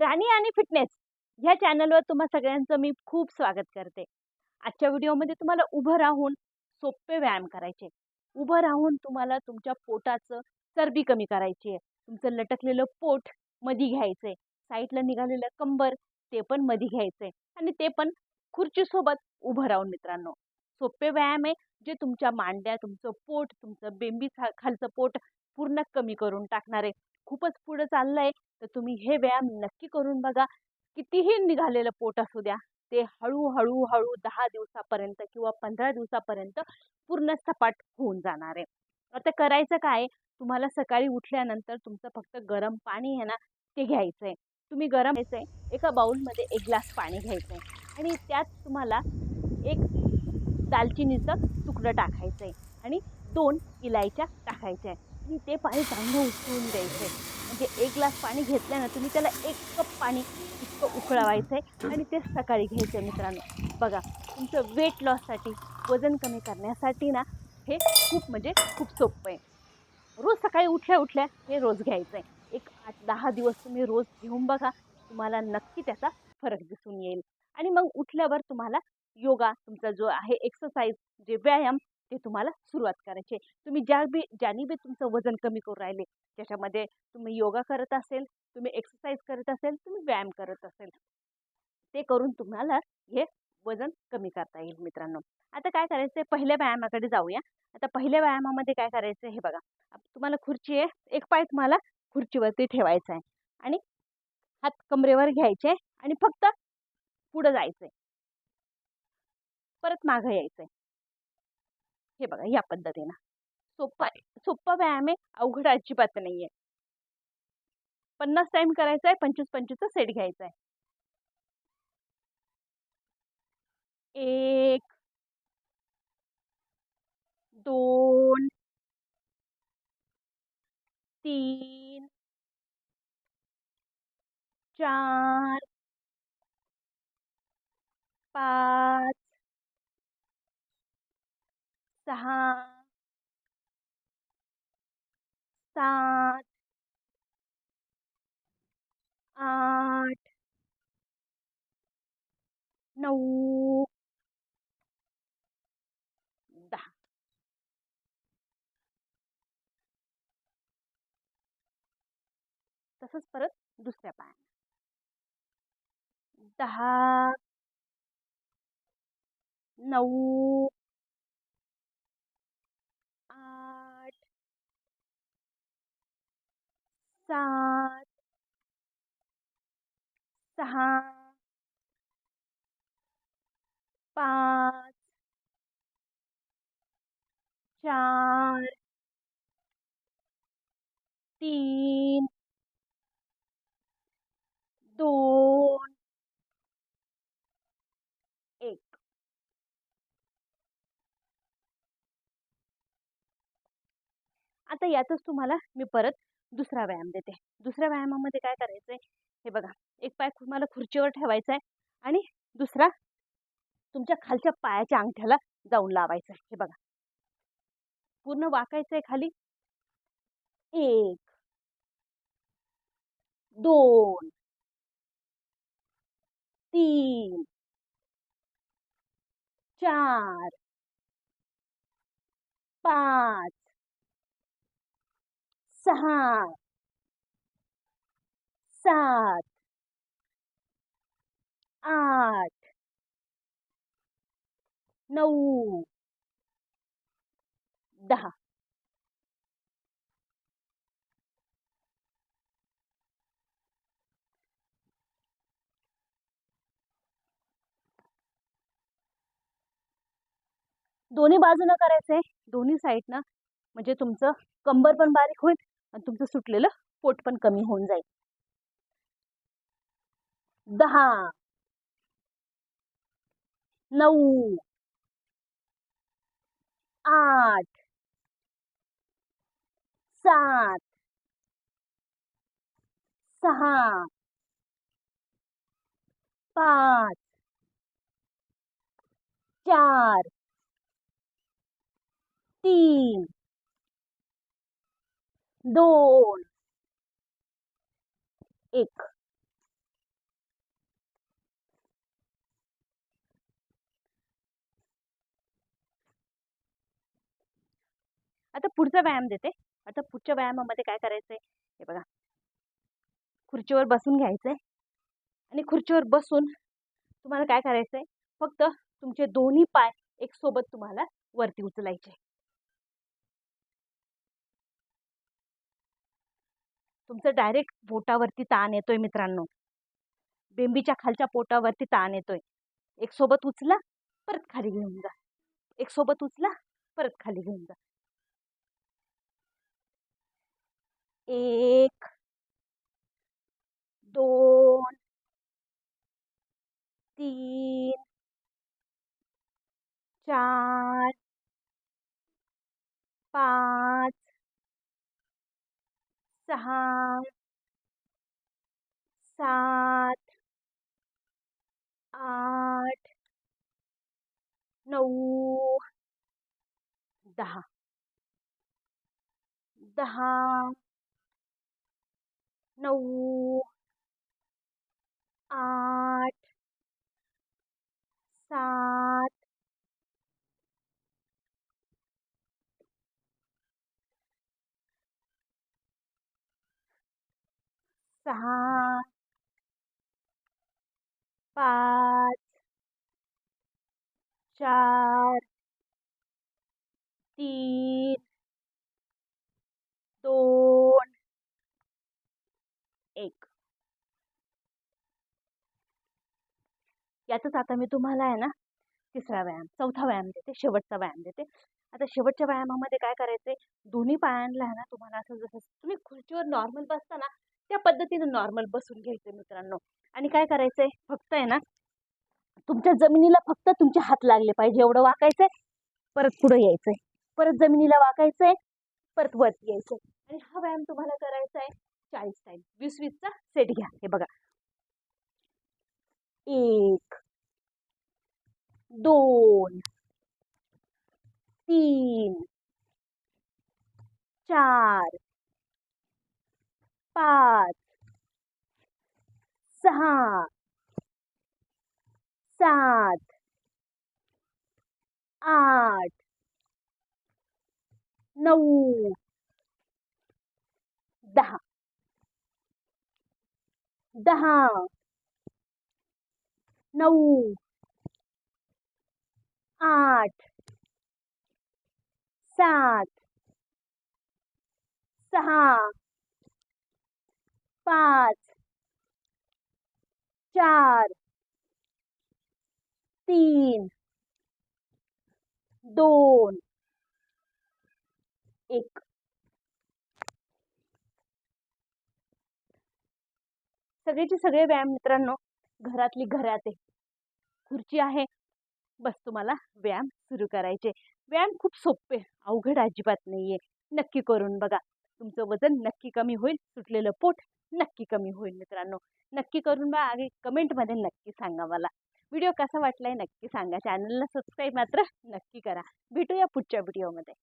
राणी आणि फिटनेस ह्या चॅनलवर तुम्हा सगळ्यांचं मी खूप स्वागत करते. आजच्या व्हिडिओमध्ये तुम्हाला उभं राहून सोपे व्यायाम करायचे उभं राहून तुम्हाला तुमच्या पोटाचं चरबी कमी करायची आहे. तुमचं लटकलेलं पोट मधी घ्यायचं आहे. साईडला निघालेलं कंबर ते पण मधी घ्यायचं आहे. आणि ते पण खुर्चीसोबत उभं राहून मित्रांनो. सोपे व्यायाम आहे जे तुमच्या मांड्या तुमचं पोट तुमचं बेंबी खा खालचं पोट पूर्ण कमी करून टाकणारे खूपच पुढं चाललं आहे तर तुम्ही हे व्यायाम नक्की करून बघा. कितीही निघालेलं पोट असू द्या ते हळूहळू हळू दहा दिवसापर्यंत किंवा पंधरा दिवसापर्यंत पूर्ण सपाट होऊन जाणार आहे. आता करायचं काय तुम्हाला सकाळी उठल्यानंतर तुमचं फक्त गरम पाणी आहे ना ते घ्यायचं आहे. तुम्ही गरम घ्यायचं आहे एका बाऊलमध्ये एक ग्लास पाणी घ्यायचं आहे आणि त्यात तुम्हाला एक दालचिनीचं तुकडं टाकायचं आहे आणि दोन इलायच्या टाकायच्या आहे की ते पाणी चांगलं उकळून द्यायचं आहे म्हणजे एक ग्लास पाणी घेतल्यानं तुम्ही त्याला एक कप पाणी इतकं उकळवायचं आहे आणि ते सकाळी घ्यायचं आहे मित्रांनो. बघा तुमचं वेट लॉससाठी वजन कमी करण्यासाठी ना हे खूप म्हणजे खूप सोपं आहे. रोज सकाळी उठल्या उठल्या हे रोज घ्यायचं आहे एक आठ दहा दिवस तुम्ही रोज घेऊन बघा तुम्हाला नक्की त्याचा फरक दिसून येईल. आणि मग उठल्यावर तुम्हाला योगा तुमचा जो आहे एक्सरसाइज जे व्यायाम ते तुम्हाला सुरुवात करायची आहे. तुम्ही ज्या बी ज्यानी बी तुमचं वजन कमी करून राहिले ज्याच्यामध्ये तुम्ही योगा करत असेल तुम्ही एक्सरसाइज करत असेल तुम्ही व्यायाम करत असेल ते करून तुम्हाला हे वजन कमी करता येईल मित्रांनो. आता काय करायचं आहे? पहिल्या व्यायामाकडे जाऊया. आता पहिल्या व्यायामामध्ये काय करायचं हे बघा. तुम्हाला खुर्ची आहे. एक पाय तुम्हाला खुर्चीवरती ठेवायचा आहे. आणि हात कमरेवर घ्यायचे आणि फक्त पुढं जायचंय परत मागं यायचंय हे बघा या पद्धतीनं. सोपा आहे. सोप्पा व्यायाम आहे अवघड अजिबात नाही आहे पन्नास टाईम करायचा आहे पंचवीस पंचवीसचा सेट घ्यायचा आहे. एक दोन तीन चार पाच सात आठ नऊ दहा. तसंच परत दुसऱ्या पायाने. दहा सात सहा पाच चार तीन दोन एक. आता यातच तुम्हाला मी परत दुसरा व्यायाम देते. दुसऱ्या व्यायामामध्ये काय करायचं आहे हे बघा एक पाय तुम्हाला खुर्चीवर ठेवायचा आहे आणि दुसरा तुमच्या खालच्या पायाच्या अंगठ्याला जाऊन लावायचं आहे हे बघा. पूर्ण वाकायचं आहे खाली. एक दोन तीन चार पाच सहा सात. आठ. नऊ. दहा. दोन्ही बाजूनं करायचंय. दोन्ही साईडनं म्हणजे तुमचं कंबर पण बारीक होईल. आणि तुमचं सुटलेलं पोट पण कमी होऊन जाईल. दहा. नऊ. आठ. सात. सहा. पाच. चार. तीन. दोन. एक. आता पुढचा व्यायाम देते. आता पुढच्या व्यायामामध्ये काय करायचंय? हे बघा. खुर्चीवर बसून घ्यायचंय. आणि खुर्चीवर बसून तुम्हाला काय करायचंय? फक्त तुमचे दोन्ही पाय एक सोबत तुम्हाला वरती उचलायचे. तुमचं डायरेक्ट पोटावरती ताण येतोय मित्रांनो. बेंबीच्या खालच्या पोटावरती ताण येतोय. एक सोबत उचला परत खाली घेऊन जा. एक सोबत उचला परत खाली घेऊन जा. एक दोन तीन चार पाच सहा सात आठ नऊ दहा। दहा नऊ आठ सात सहा पाच चार तीन दोन एक. यातच आता मी तुम्हाला आहे ना तिसरा व्यायाम चौथा व्यायाम देते शेवटचा व्यायाम देते. आता शेवटच्या व्यायामामध्ये काय करायचंय? दोन्ही पायांना आहे ना तुम्हाला असं जसं तुम्ही खुर्चीवर नॉर्मल बसता ना त्या पद्धतीने नॉर्मल बसून घ्यायचं मित्रांनो. आणि काय करायचंय? फक्त आहे ना तुमच्या जमिनीला फक्त तुमचे हात लागले पाहिजे एवढं वाकायचंय परत पुढे यायचंय. परत जमिनीला वाकायचंय परत वरती यायचंय. आणि हा व्यायाम तुम्हाला करायचा आहे चाळीस टाईम वीस वीसचा सेट घ्या. हे बघा. एक दोन तीन चार पाच। सहा सात। आठ। नऊ दहा। दहा। नऊ आठ। सात। सहा। पाच चार तीन दोन एक. सगळेचे सगळे व्यायाम मित्रांनो घरातली घरात. आहे खुर्ची आहे. बस तुम्हाला व्यायाम सुरू करायचे. व्यायाम खूप सोपे अवघड अजिबात नाहीये. नक्की करून बघा. तुमचं वजन नक्की कमी होईल सुटलेलं पोट नक्की कमी होईल मित्रांनो. नक्की करून बा आणि कमेंटमध्ये नक्की सांगा मला. व्हिडिओ कसा वाटला आहे नक्की सांगा. चॅनलला सबस्क्राईब मात्र नक्की करा. भेटूया पुढच्या व्हिडिओमध्ये.